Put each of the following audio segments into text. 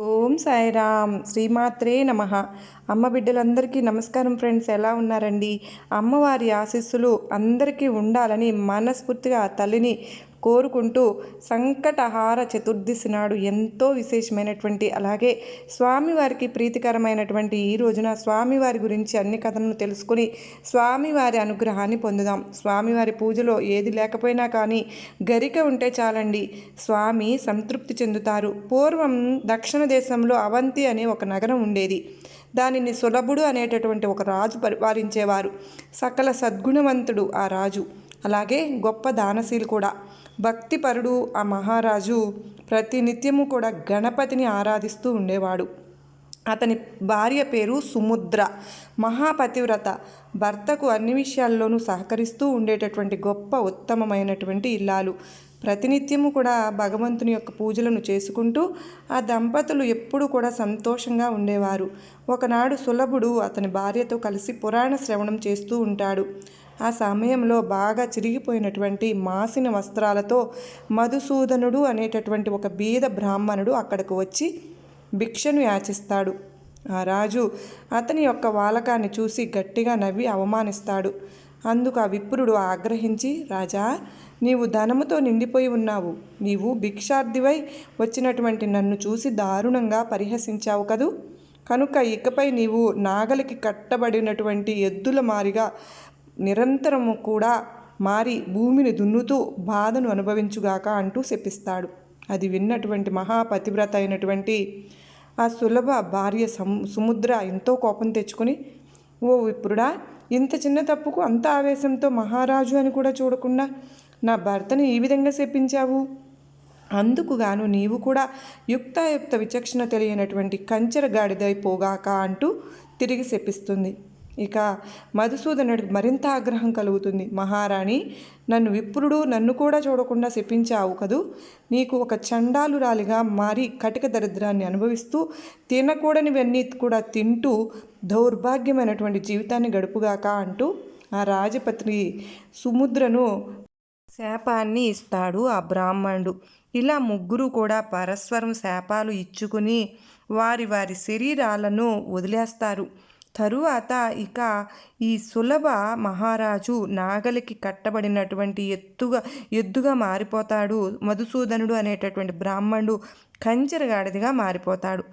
ఓం సాయిరామ్. శ్రీమాత్రే నమ. అమ్మ బిడ్డలందరికీ నమస్కారం ఫ్రెండ్స్. ఎలా ఉన్నారండి? అమ్మవారి ఆశీస్సులు అందరికీ ఉండాలని మనస్ఫూర్తిగా తల్లిని కోరుకుంటూ సంకటహార చతుర్దశి నాడు ఎంతో విశేషమైనటువంటి అలాగే స్వామివారికి ప్రీతికరమైనటువంటి ఈ రోజున స్వామివారి గురించి అన్ని కథలను తెలుసుకుని స్వామివారి అనుగ్రహాన్ని పొందుదాం. స్వామివారి పూజలో ఏది లేకపోయినా కానీ గరిక ఉంటే చాలండి. స్వామి సంతృప్తి చెందుతారు. పూర్వం దక్షిణ దేశంలో అవంతి అనే ఒక నగరం ఉండేది. దానిని సులభుడు అనేటటువంటి ఒక రాజు పరిపాలించేవారు. సకల సద్గుణవంతుడు ఆ రాజు. అలాగే గొప్ప దానశీలు కూడా. భక్తిపరుడు ఆ మహారాజు ప్రతినిత్యము కూడా గణపతిని ఆరాధిస్తూ ఉండేవాడు. అతని భార్య పేరు సుముద్ర. మహాపతివ్రత. భర్తకు అన్ని విషయాల్లోనూ సహకరిస్తూ ఉండేటటువంటి గొప్ప ఉత్తమమైనటువంటి ఇల్లాలు. ప్రతినిత్యము కూడా భగవంతుని యొక్క పూజలను చేసుకుంటూ ఆ దంపతులు ఎప్పుడూ కూడా సంతోషంగా ఉండేవారు. ఒకనాడు సులభుడు అతని భార్యతో కలిసి పురాణ శ్రవణం చేస్తూ ఉంటాడు. ఆ సమయంలో బాగా చిరిగిపోయినటువంటి మాసిన వస్త్రాలతో మధుసూదనుడు అనేటటువంటి ఒక బీద బ్రాహ్మణుడు అక్కడికి వచ్చి భిక్షను యాచిస్తాడు. ఆ రాజు అతని యొక్క వాలకాన్ని చూసి గట్టిగా నవ్వి అవమానిస్తాడు. అందుకు ఆ విప్రుడు ఆగ్రహించి రాజా నీవు ధనముతో నిండిపోయి ఉన్నావు. నీవు భిక్షార్థివై వచ్చినటువంటి నన్ను చూసి దారుణంగా పరిహసించావు కదూ? కనుక ఇకపై నీవు నాగలికి కట్టబడినటువంటి ఎద్దుల మారిగా నిరంతరము కూడా మారి భూమిని దున్నుతూ బాధను అనుభవించుగాక అంటూ శపిస్తాడు. అది విన్నటువంటి మహాపతివ్రత అయినటువంటి ఆ సులభ భార్య సముద్ర ఎంతో కోపం తెచ్చుకుని ఓ విప్రుడా ఇంత చిన్న తప్పుకు అంత ఆవేశంతో మహారాజు అని కూడా చూడకుండా నా భర్తను ఈ విధంగా శపించావు? అందుకు గాను నీవు కూడా యుక్తాయుక్త విచక్షణ తెలియనటువంటి కంచెర గాడిదైపోగాక అంటూ తిరిగి శపిస్తుంది. ఇక మధుసూదనుడికి మరింత ఆగ్రహం కలుగుతుంది. మహారాణి నన్ను విప్రుడు నన్ను కూడా చూడకుండా శపించావు కదూ? నీకు ఒక చండాలురాలిగా మారి కటిక దరిద్రాన్ని అనుభవిస్తూ తినకూడనివన్నీ కూడా తింటూ దౌర్భాగ్యమైనటువంటి జీవితాన్ని గడుపుగాక అంటూ ఆ రాజపత్ని సుముద్రను శాపాన్ని ఇస్తాడు ఆ బ్రాహ్మణుడు. ఇలా ముగ్గురు కూడా పరస్పరం శాపాలు ఇచ్చుకుని వారి వారి శరీరాలను వదిలేస్తారు. తరువాత ఇక ఈ సులభ మహారాజు నాగలికి కట్టబడినటువంటి ఎత్తుగా ఎద్దుగా మారిపోతాడు. మధుసూదనుడు అనేటటువంటి బ్రాహ్మణుడు కంచెరగాడిదిగా మారిపోతాడు.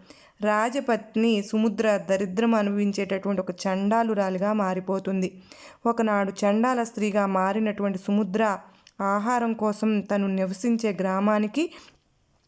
రాజపత్ని సుముద్ర దరిద్రం అనుభవించేటటువంటి ఒక చండాలురాలిగా మారిపోతుంది. ఒకనాడు చండాల స్త్రీగా మారినటువంటి సుముద్ర ఆహారం కోసం తను నివసించే గ్రామానికి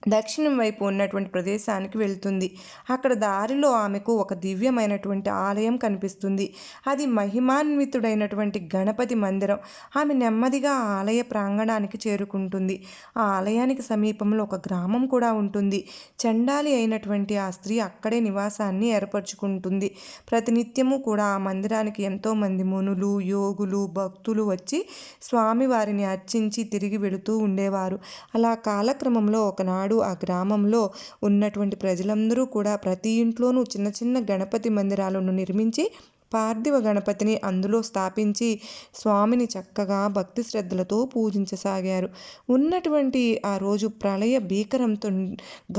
దక్షిణం వైపు ఉన్నటువంటి ప్రదేశానికి వెళ్తుంది. అక్కడ దారిలో ఆమెకు ఒక దివ్యమైనటువంటి ఆలయం కనిపిస్తుంది. అది మహిమాన్వితుడైనటువంటి గణపతి మందిరం. ఆమె నెమ్మదిగా ఆలయ ప్రాంగణానికి చేరుకుంటుంది. ఆ ఆలయానికి సమీపంలో ఒక గ్రామం కూడా ఉంటుంది. చండాలి అయినటువంటి ఆ స్త్రీ అక్కడే నివాసాన్ని ఏర్పరచుకుంటుంది. ప్రతినిత్యము కూడా ఆ మందిరానికి ఎంతోమంది మునులు యోగులు భక్తులు వచ్చి స్వామివారిని అర్చించి తిరిగి వెళుతూ ఉండేవారు. అలా కాలక్రమంలో ఒకనాడు నాడు ఆ గ్రామంలో ఉన్నటువంటి ప్రజలందరూ కూడా ప్రతి ఇంట్లోనూ చిన్న చిన్న గణపతి మందిరాలను నిర్మించి పార్థివ గణపతిని అందులో స్థాపించి స్వామిని చక్కగా భక్తి శ్రద్ధలతో పూజించసాగారు. ఉన్నటువంటి ఆ రోజు ప్రళయ భీకరంతో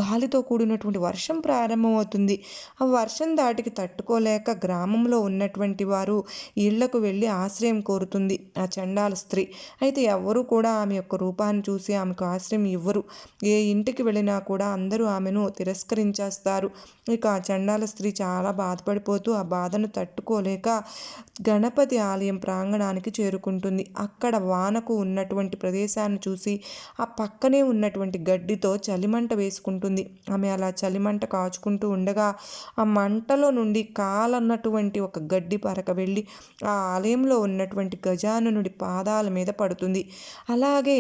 గాలితో కూడినటువంటి వర్షం ప్రారంభమవుతుంది. ఆ వర్షం దాటికి తట్టుకోలేక గ్రామంలో ఉన్నటువంటి వారు ఇళ్ళకు వెళ్ళి ఆశ్రయం కోరుతుంది. ఆ చండాల స్త్రీ. అయితే ఎవరు కూడా ఆమె యొక్క రూపాన్ని చూసి ఆమెకు ఆశ్రయం ఇవ్వరు. ఏ ఇంటికి వెళ్ళినా కూడా అందరూ ఆమెను తిరస్కరించేస్తారు. ఇక ఆ చండాల స్త్రీ చాలా బాధపడిపోతూ ఆ బాధను తట్టుకో తట్టుకోలేక గణపతి ఆలయం ప్రాంగణానికి చేరుకుంటుంది. అక్కడ వానకు ఉన్నటువంటి ప్రదేశాన్ని చూసి ఆ పక్కనే ఉన్నటువంటి గడ్డితో చలిమంట వేసుకుంటుంది. ఆమె అలా చలిమంట కాచుకుంటూ ఉండగా ఆ మంటలో నుండి కాలన్నటువంటి ఒక గడ్డి పరక వెళ్ళి ఆ ఆలయంలో ఉన్నటువంటి గజాననుడి పాదాల మీద పడుతుంది. అలాగే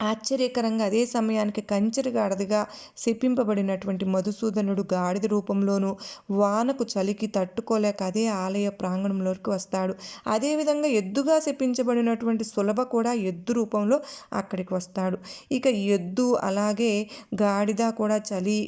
ఆశ్చర్యకరంగా అదే సమయానికి కంచెరు గాడిదగా శపింపబడినటువంటి మధుసూదనుడు గాడిద రూపంలోనూ వానకు చలికి తట్టుకోలేక అదే ఆలయ ప్రాంగణంలోకి వస్తాడు. అదేవిధంగా ఎద్దుగా శపించబడినటువంటి సులభ కూడా ఎద్దు రూపంలో అక్కడికి వస్తాడు. ఇక ఎద్దు అలాగే గాడిద కూడా చలి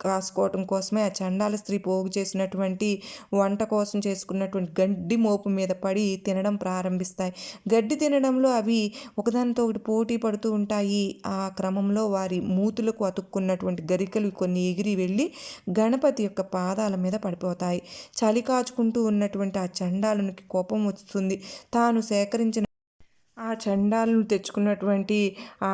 కాసుకోవటం కోసమే ఆ చండాల స్త్రీ పోగు చేసినటువంటి వంట కోసం చేసుకున్నటువంటి గడ్డి మోపు మీద పడి తినడం ప్రారంభిస్తాయి. గడ్డి తినడంలో అవి ఒకదానితో ఒకటి పోటీ పడు పడుతూ ఉంటాయి. ఆ క్రమంలో వారి మూతులకు అతుక్కున్నటువంటి గరికలు కొన్ని ఎగిరి వెళ్ళి గణపతి యొక్క పాదాల మీద పడిపోతాయి. చలి కాచుకుంటూ ఉన్నటువంటి ఆ చండాలునికి కోపం వస్తుంది. తాను సేకరించిన ఆ చండాలను తెచ్చుకున్నటువంటి ఆ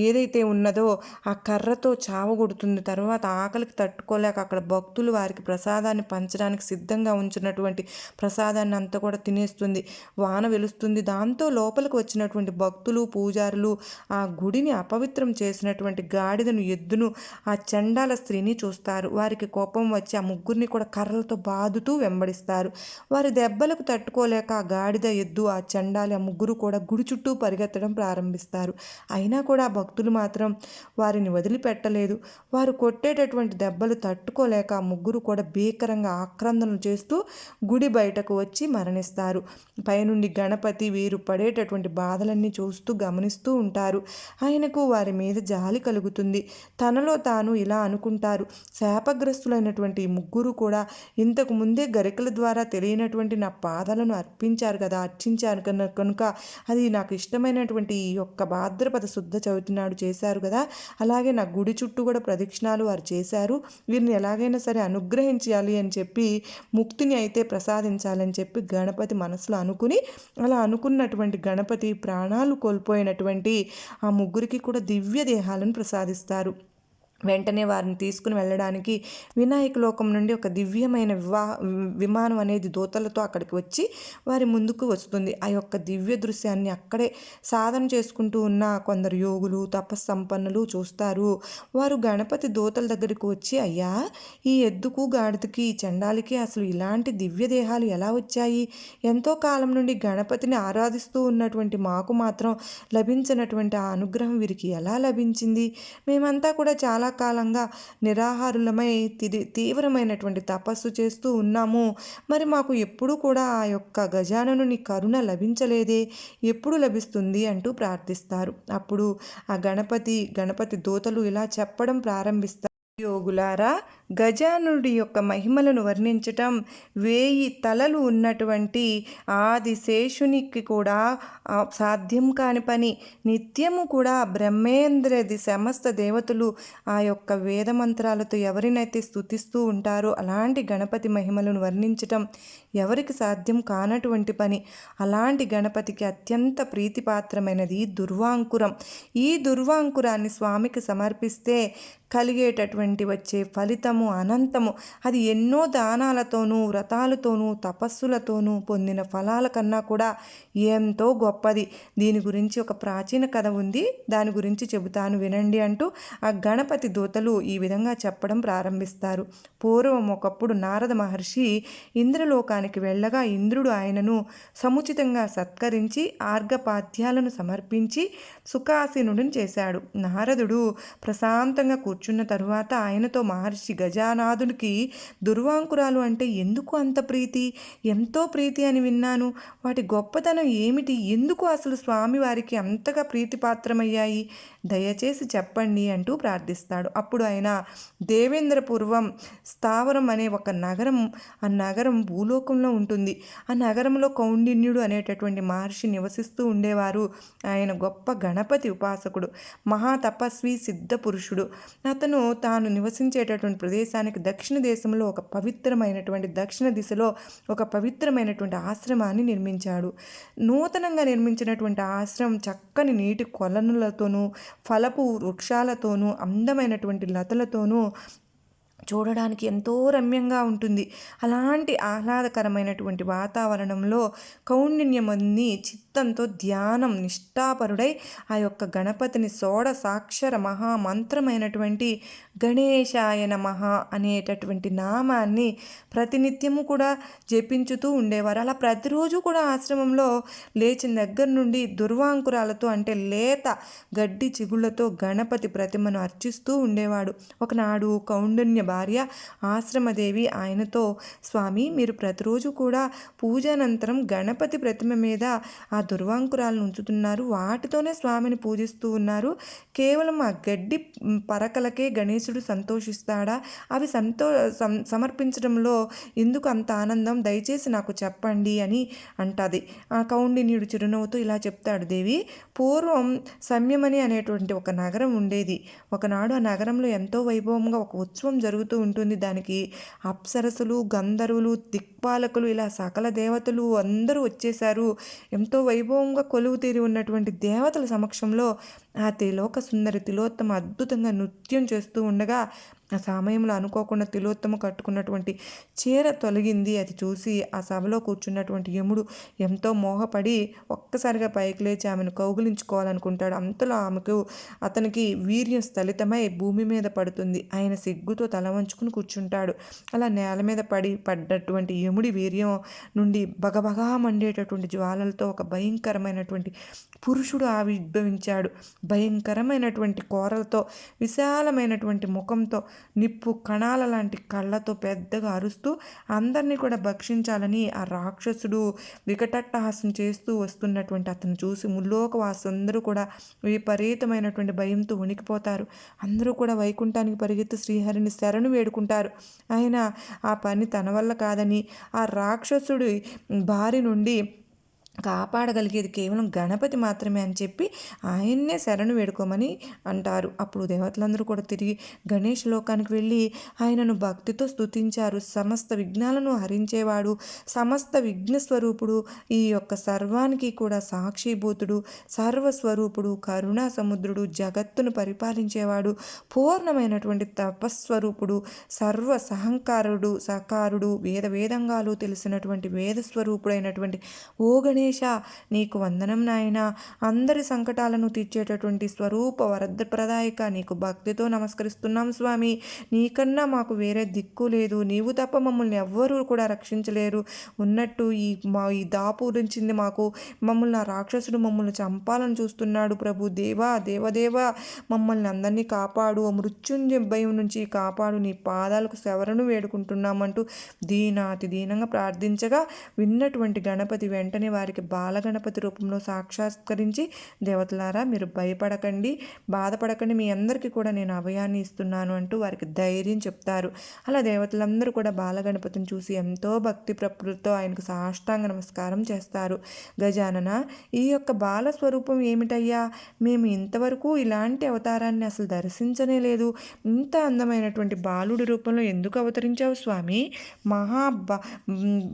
ఏదైతే ఉన్నదో ఆ కర్రతో చావగొడుతుంది తర్వాత ఆకలికి తట్టుకోలేక అక్కడ భక్తులు వారికి ప్రసాదాన్ని పంచడానికి సిద్ధంగా ఉంచినటువంటి ప్రసాదాన్ని అంతా కూడా తినేస్తుంది. వాన వెలుస్తుంది. దాంతో లోపలికి వచ్చినటువంటి భక్తులు పూజారులు ఆ గుడిని అపవిత్రం చేసినటువంటి గాడిదను ఎద్దును ఆ చండాల స్త్రీని చూస్తారు. వారికి కోపం వచ్చి ఆ ముగ్గురిని కూడా కర్రలతో బాదుతూ వెంబడిస్తారు. వారి దెబ్బలకు తట్టుకోలేక ఆ గాడిద ఎద్దు ఆ చండాలి ఆ ముగ్గురు కూడా గుడి చుట్టూ పరిగెత్తడం ప్రారంభిస్తారు. అయినా కూడా భక్తులు మాత్రం వారిని వదిలిపెట్టలేదు. వారు కొట్టేటటువంటి దెబ్బలు తట్టుకోలేక ముగ్గురు కూడా భీకరంగా ఆక్రందనలు చేస్తూ గుడి బయటకు వచ్చి మరణిస్తారు. పైనుండి గణపతి వీరు పడేటటువంటి బాధలన్నీ చూస్తూ గమనిస్తూ ఉంటారు. ఆయనకు వారి మీద జాలి కలుగుతుంది. తనలో తాను ఇలా అనుకుంటారు. శాపగ్రస్తులైనటువంటి ముగ్గురు కూడా ఇంతకు ముందే గరికల ద్వారా తెలియనటువంటి నా పాదాలను అర్పించారు కదా అర్చించారు కనుక కనుక అది నాకు ఇష్టమైనటువంటి ఈ యొక్క భాద్రపద శుద్ధ చవితి నాడు చేశారు కదా. అలాగే నా గుడి చుట్టూ కూడా ప్రదక్షిణాలు వారు చేశారు. వీరిని ఎలాగైనా సరే అనుగ్రహించాలి అని చెప్పి ముక్తిని అయితే ప్రసాదించాలని చెప్పి గణపతి మనసులో అనుకుని అలా అనుకున్నటువంటి గణపతి ప్రాణాలు కోల్పోయినటువంటి ఆ ముగ్గురికి కూడా దివ్య దేహాలను ప్రసాదిస్తారు. వెంటనే వారిని తీసుకుని వెళ్ళడానికి వినాయక లోకం నుండి ఒక దివ్యమైన వివాహ విమానం అనేది దూతలతో అక్కడికి వచ్చి వారి ముందుకు వస్తుంది. ఆ యొక్క దివ్య దృశ్యాన్ని అక్కడే సాధన చేసుకుంటూ ఉన్న కొందరు యోగులు తపస్సంపన్నులు చూస్తారు. వారు గణపతి దూతల దగ్గరికి వచ్చి అయ్యా ఈ ఎద్దుకు గాడిదకి ఈ చండాలికి అసలు ఇలాంటి దివ్య దేహాలు ఎలా వచ్చాయి? ఎంతో కాలం నుండి గణపతిని ఆరాధిస్తూ ఉన్నటువంటి మాకు మాత్రం లభించినటువంటి ఆ అనుగ్రహం వీరికి ఎలా లభించింది? మేమంతా కూడా చాలా కాలంగా నిరాహారులమై తిరి తీవ్రమైనటువంటి తపస్సు చేస్తూ ఉన్నాము. మరి మాకు ఎప్పుడు కూడా ఆ యొక్క గజాననుని కరుణ లభించలేదే. ఎప్పుడు లభిస్తుంది అంటూ ప్రార్థిస్తారు. అప్పుడు ఆ గణపతి గణపతి దూతలు ఇలా చెప్పడం ప్రారంభిస్తారు. యోగులారా గజానుడి యొక్క మహిమలను వర్ణించటం వేయి తలలు ఉన్నటువంటి ఆది శేషునికి కూడా సాధ్యం కాని పని. నిత్యము కూడా బ్రహ్మేంద్రది సమస్త దేవతలు ఆ యొక్క వేదమంత్రాలతో ఎవరినైతే స్థుతిస్తూ ఉంటారో అలాంటి గణపతి మహిమలను వర్ణించటం ఎవరికి సాధ్యం కానటువంటి పని. అలాంటి గణపతికి అత్యంత ప్రీతిపాత్రమైనది దుర్వాంకురం. ఈ దుర్వాంకురాన్ని స్వామికి సమర్పిస్తే కలిగేటటువంటి వచ్చే ఫలితం ఫలితము అనంతము. అది ఎన్నో దానాలతోనూ వ్రతాలతోనూ తపస్సులతోనూ పొందిన ఫలాల కన్నా కూడా ఎంతో గొప్పది. దీని గురించి ఒక ప్రాచీన కథ ఉంది. దాని గురించి చెబుతాను వినండి అంటూ ఆ గణపతి దూతలు ఈ విధంగా చెప్పడం ప్రారంభిస్తారు. పూర్వం ఒకప్పుడు నారద మహర్షి ఇంద్రలోకానికి వెళ్ళగా ఇంద్రుడు ఆయనను సముచితంగా సత్కరించి ఆర్గపాద్యాలను సమర్పించి సుఖాసీనుడిని చేశాడు. నారదుడు ప్రశాంతంగా కూర్చున్న తరువాత ఆయనతో మహర్షి గజానాథుడికి దుర్వాంకురాలు అంటే ఎందుకు అంత ప్రీతి? ఎంతో ప్రీతి అని విన్నాను. వాటి గొప్పతనం ఏమిటి? ఎందుకు అసలు స్వామివారికి అంతగా ప్రీతిపాత్రమయ్యాయి? దయచేసి చెప్పండి అంటూ ప్రార్థిస్తాడు. అప్పుడు ఆయన దేవేంద్రపూర్వం స్థావరం అనే ఒక నగరం ఆ నగరం భూలోకంలో ఉంటుంది. ఆ నగరంలో కౌండిన్యుడు అనేటటువంటి మహర్షి నివసిస్తూ ఉండేవారు. ఆయన గొప్ప గణపతి ఉపాసకుడు మహాతపస్వి సిద్ధ పురుషుడు. అతను తాను నివసించేటటువంటి ప్రదేశానికి దక్షిణ దేశంలో ఒక పవిత్రమైనటువంటి దక్షిణ దిశలో ఒక పవిత్రమైనటువంటి ఆశ్రమాన్ని నిర్మించాడు. నూతనంగా నిర్మించినటువంటి ఆశ్రమం చక్కని నీటి కొలనులతోనూ ఫలపు వృక్షాలతోనూ అందమైనటువంటి లతలతోనూ చూడడానికి ఎంతో రమ్యంగా ఉంటుంది. అలాంటి ఆహ్లాదకరమైనటువంటి వాతావరణంలో కౌండిన్యముని చిత్తంతో ధ్యానం నిష్ఠాపరుడై ఆ యొక్క గణపతిని సోడ సాక్షర మహామంత్రమైనటువంటి గణేశాయ నమ అనేటటువంటి నామాన్ని ప్రతినిత్యము కూడా జపించుతూ ఉండేవారు. అలా ప్రతిరోజు కూడా ఆశ్రమంలో లేచిన దగ్గర నుండి దుర్వాంకురాలతో అంటే లేత గడ్డి చిగుళ్ళతో గణపతి ప్రతిమను అర్చిస్తూ ఉండేవాడు. ఒకనాడు కౌండిన్య భార్య ఆశ్రమదేవి ఆయనతో స్వామి మీరు ప్రతిరోజు కూడా పూజానంతరం గణపతి ప్రతిమ మీద ఆ దుర్వాంకురాలను ఉంచుతున్నారు. వాటితోనే స్వామిని పూజిస్తూ ఉన్నారు. కేవలం ఆ గడ్డి పరకలకే గణేశుడు సంతోషిస్తాడా? అవి సంతో సం సమర్పించడంలో ఎందుకు అంత ఆనందం? దయచేసి నాకు చెప్పండి అని అంటది. ఆ కౌండిన్యుడు చిరునవ్వుతో ఇలా చెప్తాడు. దేవి పూర్వం సంయమని అనేటువంటి ఒక నగరం ఉండేది. ఒకనాడు ఆ నగరంలో ఎంతో వైభవంగా ఒక ఉత్సవం జరుగుతుంది. జరుగుతూ ఉంటుంది. దానికి అప్సరసులు గంధర్వులు దిక్పాలకులు ఇలా సకల దేవతలు అందరూ వచ్చేసారు ఎంతో వైభవంగా కొలువు తీరి ఉన్నటువంటి దేవతల సమక్షంలో ఆ త్రిలోక సుందరి తిలోత్తమ అద్భుతంగా నృత్యం చేస్తూ ఉండగా ఆ సమయంలో అనుకోకుండా తిలోత్తమ కట్టుకున్నటువంటి చీర తొలగింది. అది చూసి ఆ సభలో కూర్చున్నటువంటి యముడు ఎంతో మోహపడి ఒక్కసారిగా పైకి లేచి ఆమెను కౌగిలించుకోవాలనుకుంటాడు. అంతలో ఆమెకు అతనికి వీర్యం స్థలితమై భూమి మీద పడుతుంది. ఆయన సిగ్గుతో తల వంచుకుని కూర్చుంటాడు. అలా నేల మీద పడి పడ్డటువంటి యముడి వీర్యం నుండి బగబగా మండేటటువంటి జ్వాలలతో ఒక భయంకరమైనటువంటి పురుషుడు ఆవిర్భవించాడు. భయంకరమైనటువంటి కోరలతో విశాలమైనటువంటి ముఖంతో నిప్పు కణాల లాంటి కళ్ళతో పెద్దగా అరుస్తూ అందరినీ కూడా భక్షించాలని ఆ రాక్షసుడు వికటట్టహాసం చేస్తూ వస్తున్నటువంటి అతను చూసి ముల్లోకవాసులందరూ కూడా విపరీతమైనటువంటి భయంతో ఉనికిపోతారు అందరూ కూడా వైకుంఠానికి పరిగెత్తి శ్రీహరిని శరణు వేడుకుంటారు. ఆయన ఆ పని తన వల్ల కాదని ఆ రాక్షసుడి బారి నుండి కాపాడగలిగేది కేవలం గణపతి మాత్రమే అని చెప్పి ఆయన్నే శరణు వేడుకోమని అంటారు. అప్పుడు దేవతలందరూ కూడా తిరిగి గణేష్ లోకానికి వెళ్ళి ఆయనను భక్తితో స్తుతించారు. సమస్త విఘ్నాలను హరించేవాడు సమస్త విఘ్న స్వరూపుడు ఈ యొక్క సర్వానికి కూడా సాక్షిభూతుడు సర్వస్వరూపుడు కరుణా సముద్రుడు జగత్తును పరిపాలించేవాడు పూర్ణమైనటువంటి తపస్వరూపుడు సర్వ సహంకారుడు సకారుడు వేద వేదంగాలు తెలిసినటువంటి వేద స్వరూపుడైనటువంటి ఓ గణేష నీకు వందనం నాయన. అందరి సంకటాలను తీర్చేటటువంటి స్వరూప వరదప్రదాయక నీకు భక్తితో నమస్కరిస్తున్నాం స్వామి. నీకన్నా మాకు వేరే దిక్కు లేదు. నీవు తప్ప మమ్మల్ని ఎవ్వరూ కూడా రక్షించలేరు. ఉన్నట్టు ఈ మా ఈ దాపు ఉంచింది మాకు మమ్మల్ని ఆ రాక్షసుడు మమ్మల్ని చంపాలని చూస్తున్నాడు ప్రభు. దేవా దేవదేవ మమ్మల్ని అందరినీ కాపాడు. మృత్యుంజ భయం నుంచి కాపాడు. నీ పాదాలకు శవరను వేడుకుంటున్నామంటూ దీనాతి దీనంగా ప్రార్థించగా విన్నటువంటి గణపతి వెంటనే వారి వారికి బాలగణపతి రూపంలో సాక్షాత్కరించి దేవతలారా మీరు భయపడకండి బాధపడకండి మీ అందరికీ కూడా నేను అభయాన్ని ఇస్తున్నాను అంటూ వారికి ధైర్యం చెప్తారు. అలా దేవతలందరూ కూడా బాలగణపతిని చూసి ఎంతో భక్తి ప్రకృతితో ఆయనకు సాష్టాంగ నమస్కారం చేస్తారు. గజానన ఈ యొక్క బాల స్వరూపం ఏమిటయ్యా? మేము ఇంతవరకు ఇలాంటి అవతారాన్ని అసలు దర్శించనే లేదు. ఇంత అందమైనటువంటి బాలుడి రూపంలో ఎందుకు అవతరించావు స్వామి? మహా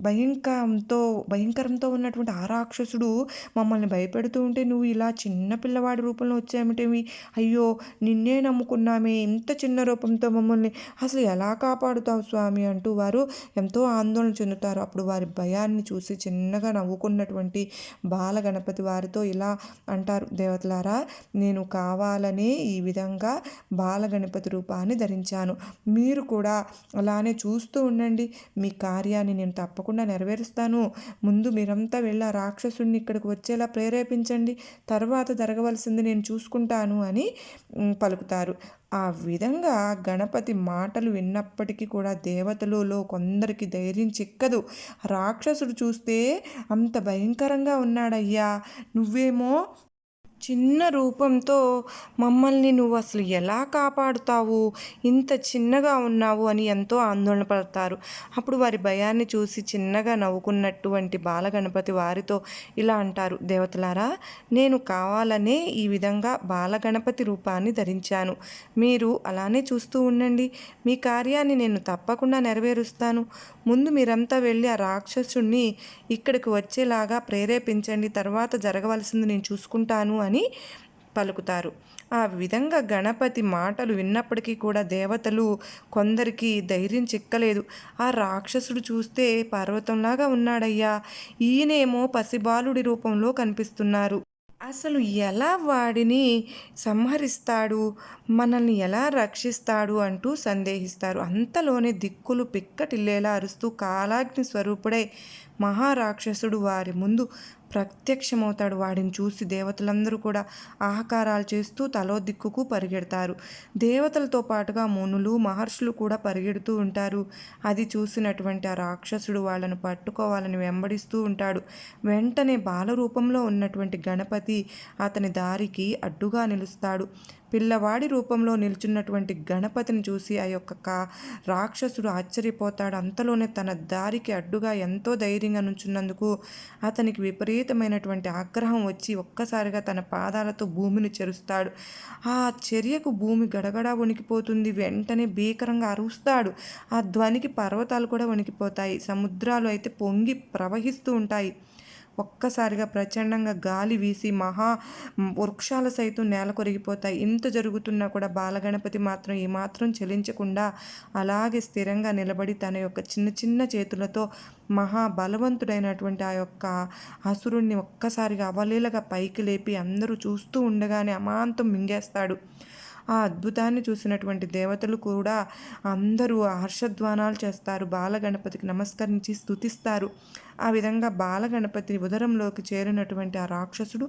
భయంకరంతో భయంకరంతో ఉన్నటువంటి ఆ రాక్షసుడు మమ్మల్ని భయపెడుతూ ఉంటే నువ్వు ఇలా చిన్న పిల్లవాడి రూపంలో వచ్చామిటేమి? అయ్యో నిన్నే నమ్ముకున్నామే. ఇంత చిన్న రూపంతో మమ్మల్ని అసలు ఎలా కాపాడుతావు స్వామి అంటూ వారు ఎంతో ఆందోళన చెందుతారు. అప్పుడు వారి భయాన్ని చూసి చిన్నగా నవ్వుకున్నటువంటి బాల గణపతి వారితో ఇలా అంటారు. దేవతలారా నేను కావాలనే ఈ విధంగా బాల గణపతి రూపాన్ని ధరించాను. మీరు కూడా అలానే చూస్తూ ఉండండి. మీ కార్యాన్ని నేను తప్పకుండా నెరవేరుస్తాను. ముందు మీరంతా వెళ్ళారు? రాక్షసుడిని ఇక్కడికి వచ్చేలా ప్రేరేపించండి. తర్వాత జరగవలసింది నేను చూసుకుంటాను అని పలుకుతారు. ఆ విధంగా గణపతి మాటలు విన్నప్పటికీ కూడా దేవతలలో కొందరికి ధైర్యం చిక్కదు. రాక్షసుడు చూస్తే అంత భయంకరంగా ఉన్నాడయ్యా. నువ్వేమో చిన్న రూపంతో మమ్మల్ని నువ్వు అసలు ఎలా కాపాడుతావు? ఇంత చిన్నగా ఉన్నావు అని ఎంతో ఆందోళన పడతారు. అప్పుడు వారి భయాన్ని చూసి చిన్నగా నవ్వుకున్నటువంటి బాలగణపతి వారితో ఇలా అంటారు. దేవతలారా నేను కావాలనే ఈ విధంగా బాలగణపతి రూపాన్ని ధరించాను. మీరు అలానే చూస్తూ ఉండండి. మీ కార్యాన్ని నేను తప్పకుండా నెరవేరుస్తాను. ముందు మీరంతా వెళ్ళి ఆ రాక్షసుణ్ణి ఇక్కడికి వచ్చేలాగా ప్రేరేపించండి తర్వాత జరగవలసింది నేను చూసుకుంటాను అని పలుకుతారు. ఆ విధంగా గణపతి మాటలు విన్నప్పటికీ కూడా దేవతలు కొందరికి ధైర్యం చిక్కలేదు. ఆ రాక్షసుడు చూస్తే పర్వతంలాగా ఉన్నాడయ్యా ఈయనేమో పసిబాలుడి రూపంలో కనిపిస్తున్నారు. అసలు ఎలా వాడిని సంహరిస్తాడు? మనల్ని ఎలా రక్షిస్తాడు అంటూ సందేహిస్తారు. అంతలోనే దిక్కులు పిక్కటిల్లేలా అరుస్తూ కాలాగ్ని స్వరూపుడై మహారాక్షసుడు వారి ముందు ప్రత్యక్షమవుతాడు. వాడిని చూసి దేవతలందరూ కూడా ఆహకారాలు చేస్తూ తలో దిక్కుకు పరిగెడతారు. దేవతలతో పాటుగా మునులు మహర్షులు కూడా పరిగెడుతూ ఉంటారు. అది చూసినటువంటి ఆ రాక్షసుడు వాళ్ళను పట్టుకోవాలని వెంబడిస్తూ ఉంటాడు. వెంటనే బాలరూపంలో ఉన్నటువంటి గణపతి అతని దారికి అడ్డుగా నిలుస్తాడు. పిల్లవాడి రూపంలో నిల్చున్నటువంటి గణపతిని చూసి ఆ యొక్క కా రాక్షసుడు ఆశ్చర్యపోతాడు. అంతలోనే తన దారికి అడ్డుగా ఎంతో ధైర్యంగా నుంచున్నందుకు అతనికి విపరీతమైనటువంటి ఆగ్రహం వచ్చి ఒక్కసారిగా తన పాదాలతో భూమిని చెరుస్తాడు. ఆ చర్యకు భూమి గడగడా వణికిపోతుంది. వెంటనే భీకరంగా అరుస్తాడు. ఆ ధ్వనికి పర్వతాలు కూడా వణికిపోతాయి. సముద్రాలు అయితే పొంగి ప్రవహిస్తూ ఉంటాయి. ఒక్కసారిగా ప్రచండంగా గాలి వీసి మహా వృక్షాలు సైతం నేల కొరిగిపోతాయి. ఇంత జరుగుతున్నా కూడా బాలగణపతి మాత్రం ఏమాత్రం చెలించకుండా అలాగే స్థిరంగా నిలబడి తన యొక్క చిన్న చిన్న చేతులతో మహా బలవంతుడైనటువంటి ఆ యొక్క అసురుణ్ణి ఒక్కసారిగా అవలీలగా పైకి లేపి అందరూ చూస్తూ ఉండగానే అమాంతం మింగేస్తాడు. ఆ అద్భుతాన్ని చూసినటువంటి దేవతలు కూడా అందరూ హర్షధ్వానాలు చేస్తారు. బాలగణపతికి నమస్కరించి స్థుతిస్తారు ఆ విధంగా బాలగణపతి ఉదరంలోకి చేరినటువంటి ఆ రాక్షసుడు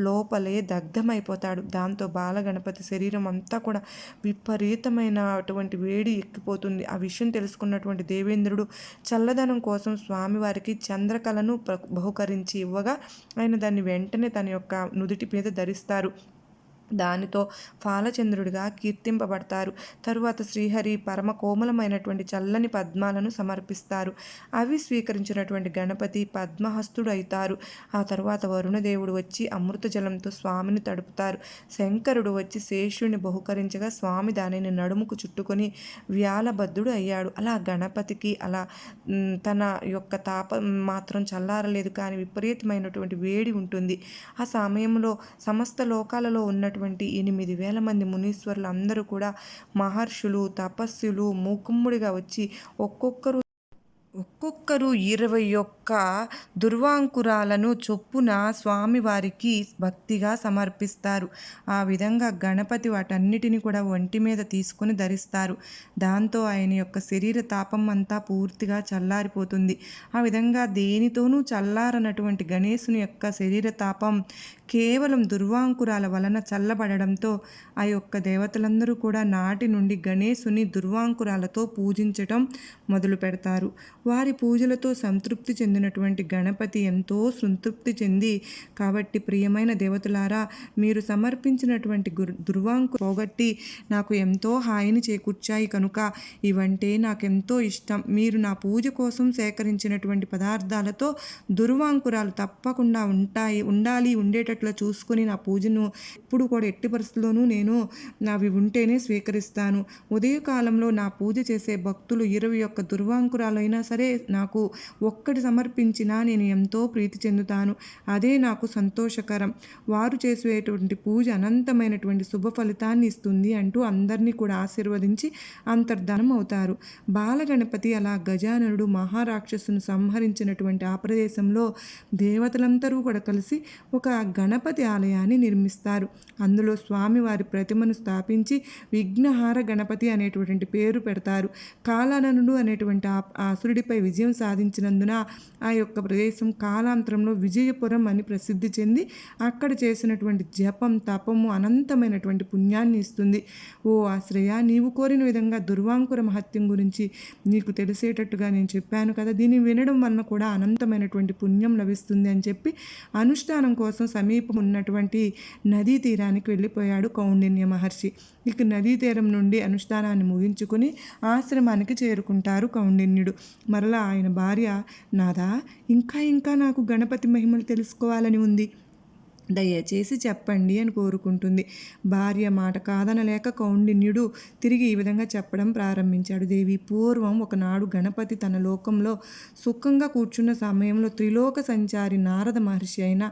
లోపలే దగ్ధమైపోతాడు. దాంతో బాలగణపతి శరీరం అంతా కూడా విపరీతమైన అటువంటి వేడి ఎక్కిపోతుంది. ఆ విషయం తెలుసుకున్నటువంటి దేవేంద్రుడు చల్లదనం కోసం స్వామివారికి చంద్రకళను బహుకరించి ఇవ్వగా ఆయన దాన్ని వెంటనే తన యొక్క నుదుటి మీద ధరిస్తారు. దానితో ఫాలచంద్రుడిగా కీర్తింపబడతారు. తరువాత శ్రీహరి పరమ కోమలమైనటువంటి చల్లని పద్మాలను సమర్పిస్తారు. అవి స్వీకరించినటువంటి గణపతి పద్మహస్తుడు అవుతారు ఆ తర్వాత వరుణదేవుడు వచ్చి అమృత జలంతో స్వామిని తడుపుతారు. శంకరుడు వచ్చి శేషుడిని బహుకరించగా స్వామి దానిని నడుముకు చుట్టుకొని వ్యాలబద్ధుడు అయ్యాడు. అలా గణపతికి అలా తన యొక్క తాపం మాత్రం చల్లారలేదు. కానీ విపరీతమైనటువంటి వేడి ఉంటుంది. ఆ సమయంలో సమస్త లోకాలలో ఉన్నటువంటి ఉన్నటువంటి ఎనిమిది వేల మంది మునీశ్వరులు అందరూ కూడా మహర్షులు తపస్సులు మూకుమ్ముడిగా వచ్చి ఒక్కొక్కరు ఒక్కొక్కరు ఇరవై ఒక్క దుర్వాంకురాలను చొప్పున స్వామివారికి భక్తిగా సమర్పిస్తారు. ఆ విధంగా గణపతి వాటన్నిటిని కూడా ఒంటి మీద తీసుకుని ధరిస్తారు. దాంతో ఆయన యొక్క శరీర తాపం అంతా పూర్తిగా చల్లారిపోతుంది. ఆ విధంగా దేనితోనూ చల్లారనటువంటి గణేశుని యొక్క శరీర తాపం కేవలం దుర్వాంకురాల వలన చల్లబడడంతో ఆ యొక్క దేవతలందరూ కూడా నాటి నుండి గణేశుని దుర్వాంకురాలతో పూజించటం మొదలు పెడతారు వారి పూజలతో సంతృప్తి చెందినటువంటి గణపతి ఎంతో సంతృప్తి చెంది కాబట్టి ప్రియమైన దేవతలారా మీరు సమర్పించినటువంటి గుర్ దుర్వాంకు పోగొట్టి నాకు ఎంతో హాయిని చేకూర్చాయి కనుక ఇవంటే నాకెంతో ఇష్టం. మీరు నా పూజ కోసం సేకరించినటువంటి పదార్థాలతో దుర్వాంకురాలు తప్పకుండా ఉంటాయి ఉండాలి ఉండేటట్లు చూసుకొని నా పూజను ఇప్పుడు కూడా ఎట్టి పరిస్థితుల్లోనూ నేను అవి ఉంటేనే స్వీకరిస్తాను. ఉదయకాలంలో నా పూజ చేసే భక్తులు ఇరవై ఒక్క దుర్వాంకురాలైనా సరే నాకు ఒక్కటి సమర్పించినా నేను ఎంతో ప్రీతి చెందుతాను. అదే నాకు సంతోషకరం. వారు చేసేటువంటి పూజ అనంతమైనటువంటి శుభ ఫలితాన్ని ఇస్తుంది అంటూ అందరినీ కూడా ఆశీర్వదించి అంతర్ధానం అవుతారు. బాలగణపతి అలా గజాననుడు మహారాక్షసును సంహరించినటువంటి ఆ ప్రదేశంలో దేవతలందరూ కూడా కలిసి ఒక గణపతి ఆలయాన్ని నిర్మిస్తారు. అందులో స్వామివారి ప్రతిమను స్థాపించి విఘ్నహార గణపతి అనేటువంటి పేరు పెడతారు. కాలాననుడు అనేటువంటి ఆ అసురుడిపై విజయం సాధించినందున ఆ యొక్క ప్రదేశం కాలాంతరంలో విజయపురం అని ప్రసిద్ధి చెంది అక్కడ చేసినటువంటి జపం తపము అనంతమైనటువంటి పుణ్యాన్ని ఇస్తుంది. ఓ ఆశ్రయ నీవు కోరిన విధంగా దుర్వాంకుర మహత్యం గురించి నీకు తెలిసేటట్టుగా నేను చెప్పాను కదా. దీన్ని వినడం వలన కూడా అనంతమైనటువంటి పుణ్యం లభిస్తుంది అని చెప్పి అనుష్ఠానం కోసం సమీపం ఉన్నటువంటి నదీ తీరానికి వెళ్ళిపోయాడు కౌండిన్య మహర్షి. ఇక నదీ తీరం నుండి అనుష్ఠానాన్ని ముగించుకుని ఆశ్రమానికి చేరుకుంటారు కౌండిన్యుడు. మరలా ఆయన భార్య నాదా ఇంకా ఇంకా నాకు గణపతి మహిమలు తెలుసుకోవాలని ఉంది. దయచేసి చెప్పండి అని కోరుకుంటుంది. భార్య మాట కాదనలేక కౌండిన్యుడు తిరిగి ఈ విధంగా చెప్పడం ప్రారంభించాడు. దేవి పూర్వం ఒకనాడు గణపతి తన లోకంలో సుఖంగా కూర్చున్న సమయంలో త్రిలోక సంచారి నారద మహర్షి అయిన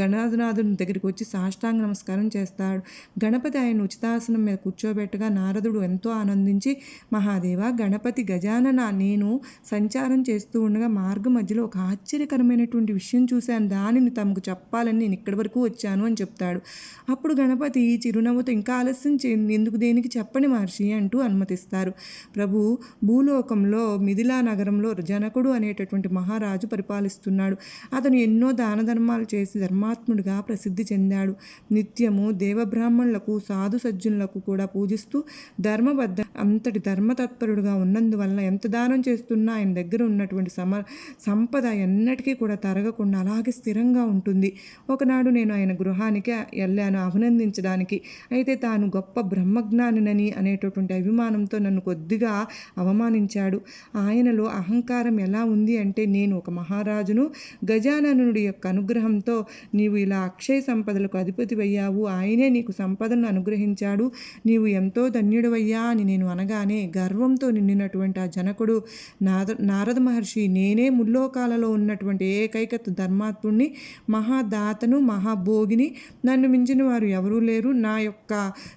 గణనాథుని దగ్గరికి వచ్చి సాష్టాంగ నమస్కారం చేస్తాడు. గణపతి ఆయన ఉచితాసనం మీద కూర్చోబెట్టగా నారదుడు ఎంతో ఆనందించి మహాదేవ గణపతి గజానన నేను సంచారం చేస్తూ ఉండగా మార్గ మధ్యలో ఒక ఆశ్చర్యకరమైనటువంటి విషయం చూశాను. దానిని తమకు చెప్పాలని నేను ఇక్కడి వరకు వచ్చాను అని చెప్తాడు. అప్పుడు గణపతి చిరునవ్వుతో ఇంకా ఆలస్యం చే ఎందుకు దేనికి చెప్పని మహర్షి అంటూ అనుమతిస్తారు. ప్రభు భూలోకంలో మిథిలా నగరంలో జనకుడు అనేటటువంటి మహారాజు పరిపాలిస్తున్నాడు. అతను ఎన్నో దాన ధర్మాలు చేసి ధర్మాత్ముడిగా ప్రసిద్ధి చెందాడు. నిత్యము దేవబ్రాహ్మణులకు సాధు సజ్జనులకు కూడా పూజిస్తూ ధర్మబద్ధ అంతటి ధర్మతత్పరుడుగా ఉన్నందువలన ఎంత దానం చేస్తున్నా ఆయన దగ్గర ఉన్నటువంటి సమ సంపద ఎన్నటికీ కూడా తరగకుండా అలాగే స్థిరంగా ఉంటుంది. ఒకనాడు నేను ఆయన గృహానికి వెళ్ళాను అభినందించడానికి. అయితే తాను గొప్ప బ్రహ్మజ్ఞానినని అనేటటువంటి అభిమానంతో నన్ను కొద్దిగా అవమానించాడు. ఆయనలో అహంకారం ఎలా ఉంది అంటే నేను ఒక మహారాజును. గజాననుడి యొక్క అనుగ్రహంతో నీవు ఇలా అక్షయ సంపదలకు అధిపతివయ్యావు ఆయనే నీకు సంపదను అనుగ్రహించాడు. నీవు ఎంతో ధన్యుడవయ్యా అని నేను అనగానే గర్వంతో నిండినటువంటి ఆ జనకుడు నాద నారద మహర్షి నేనే ముల్లోకాలలో ఉన్నటువంటి ఏకైక ధర్మాత్ముడిని అతను మహాభోగిని. నన్ను మించిన వారు ఎవరూ లేరు. నా యొక్క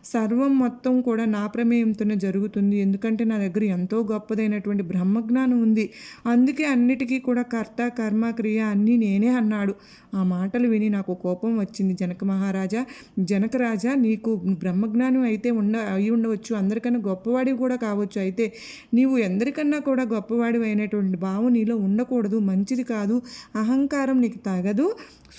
సర్వం మొత్తం కూడా నా ప్రమేయంతోనే జరుగుతుంది. ఎందుకంటే నా దగ్గర ఎంతో గొప్పదైనటువంటి బ్రహ్మజ్ఞానం ఉంది. అందుకే అన్నిటికీ కూడా కర్త కర్మ క్రియ అన్నీ నేనే అన్నాడు. ఆ మాటలు విని నాకు కోపం వచ్చింది. జనక మహారాజా జనక రాజా నీకు బ్రహ్మజ్ఞానం అయితే ఉండ అయి ఉండవచ్చు. అందరికన్నా గొప్పవాడివి కూడా కావచ్చు. అయితే నీవు ఎందరికన్నా కూడా గొప్పవాడివి అయినటువంటి భావం నీలో ఉండకూడదు. మంచిది కాదు. అహంకారం నీకు తగదు.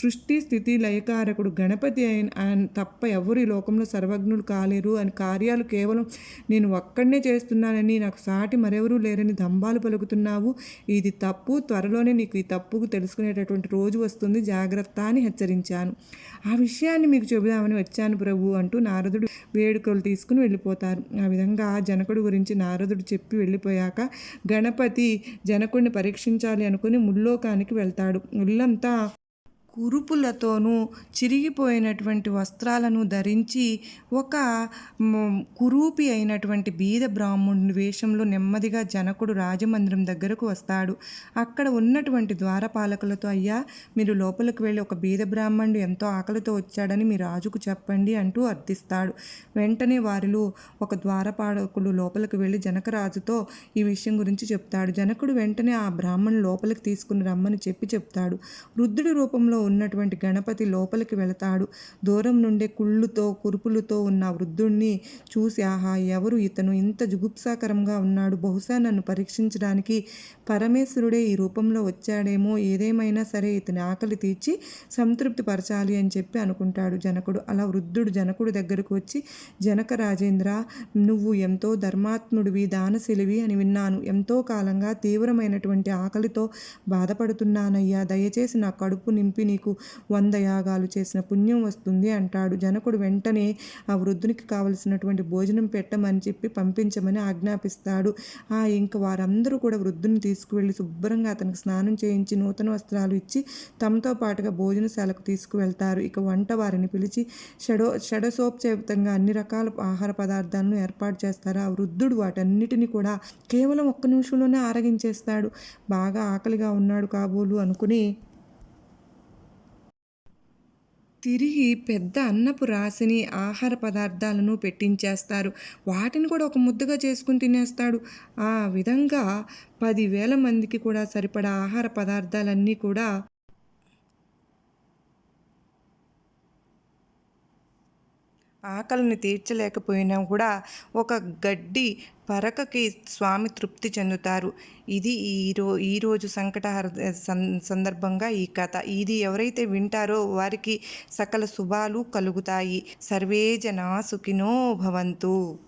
సృష్టి స్థితి లయకారకుడు గణపతి అయిన ఆయన తప్ప ఎవరు ఈ లోకంలో సర్వజ్ఞులు కాలేరు. అని కార్యాలు కేవలం నేను ఒక్కడనే చేస్తున్నానని నాకు సాటి మరెవరూ లేరని దంబాలు పలుకుతున్నావు. ఇది తప్పు. త్వరలోనే నీకు ఈ తప్పుకు తెలుసుకునేటటువంటి రోజు వస్తుంది. జాగ్రత్త అని హెచ్చరించాను. ఆ విషయాన్ని మీకు చెబుదామని వచ్చాను ప్రభు అంటూ నారదుడు వేడుకలు తీసుకుని వెళ్ళిపోతారు. ఆ విధంగా జనకుడు గురించి నారదుడు చెప్పి వెళ్ళిపోయాక గణపతి జనకుడిని పరీక్షించాలి అనుకుని ముల్లోకానికి వెళ్తాడు. ముళ్ళంతా కురుపులతోనూ చిరిగిపోయినటువంటి వస్త్రాలను ధరించి ఒక కురూపి అయినటువంటి బీద బ్రాహ్మణుని వేషంలో నెమ్మదిగా జనకుడు రాజమందిరం దగ్గరకు వస్తాడు. అక్కడ ఉన్నటువంటి ద్వారపాలకులతో అయ్యా మీరు లోపలికి వెళ్ళి ఒక బీద బ్రాహ్మణుడు ఎంతో ఆకలితో వచ్చాడని మీ రాజుకు చెప్పండి అంటూ అర్థిస్తాడు. వెంటనే వారిలో ఒక ద్వారపాలకుడు లోపలికి వెళ్ళి జనకరాజుతో ఈ విషయం గురించి చెప్తాడు. జనకుడు వెంటనే ఆ బ్రాహ్మణు లోపలికి తీసుకుని రమ్మని చెప్పి చెప్తాడు. వృద్ధుడి రూపంలో ఉన్నటువంటి గణపతి లోపలికి వెళతాడు. దూరం నుండే కుళ్ళుతో కురుపులతో ఉన్న వృద్ధుణ్ణి చూసి ఆహా ఎవరు ఇతను? ఇంత జుగుప్సాకరంగా ఉన్నాడు. బహుశా నన్ను పరీక్షించడానికి పరమేశ్వరుడే ఈ రూపంలో వచ్చాడేమో. ఏదేమైనా సరే ఇతని ఆకలి తీర్చి సంతృప్తి పరచాలి అని చెప్పి అనుకుంటాడు జనకుడు. అలా వృద్ధుడు జనకుడు దగ్గరకు వచ్చి జనక రాజేంద్ర నువ్వు ఎంతో ధర్మాత్ముడివి దానశిలివి అని విన్నాను. ఎంతో కాలంగా తీవ్రమైనటువంటి ఆకలితో బాధపడుతున్నానయ్యా. దయచేసి నా కడుపు నింపి నీకు వంద యాగాలు చేసిన పుణ్యం వస్తుంది అంటాడు. జనకుడు వెంటనే ఆ వృద్ధునికి కావలసినటువంటి భోజనం పెట్టమని చెప్పి పంపించమని ఆజ్ఞాపిస్తాడు. ఆ ఇంక వారందరూ కూడా వృద్ధుని తీసుకువెళ్ళి శుభ్రంగా అతనికి స్నానం చేయించి నూతన వస్త్రాలు ఇచ్చి తమతో పాటుగా భోజనశాలకు తీసుకువెళ్తారు. ఇక వంట వారిని పిలిచి షడో షడసోపచేతంగా అన్ని రకాల ఆహార పదార్థాలను ఏర్పాటు చేస్తారు. ఆ వృద్ధుడు వాటన్నిటిని కూడా కేవలం ఒక్క నిమిషంలోనే ఆరగించేస్తాడు. బాగా ఆకలిగా ఉన్నాడు కాబోలు అనుకుని తిరిగి పెద్ద అన్నపు రాసిని ఆహార పదార్థాలను పెట్టించేస్తారు. వాటిని కూడా ఒక ముద్దగా చేసుకుని తినేస్తాడు. ఆ విధంగా పదివేల మందికి కూడా సరిపడా ఆహార పదార్థాలన్నీ కూడా ఆకలిని తీర్చలేకపోయినా కూడా ఒక గడ్డి పరకకి స్వామి తృప్తి చెందుతారు. ఇది ఈరో ఈరోజు సంకటహర సం సందర్భంగా ఈ కథ. ఇది ఎవరైతే వింటారో వారికి సకల శుభాలు కలుగుతాయి. సర్వే జనా సుఖినో భవంతు.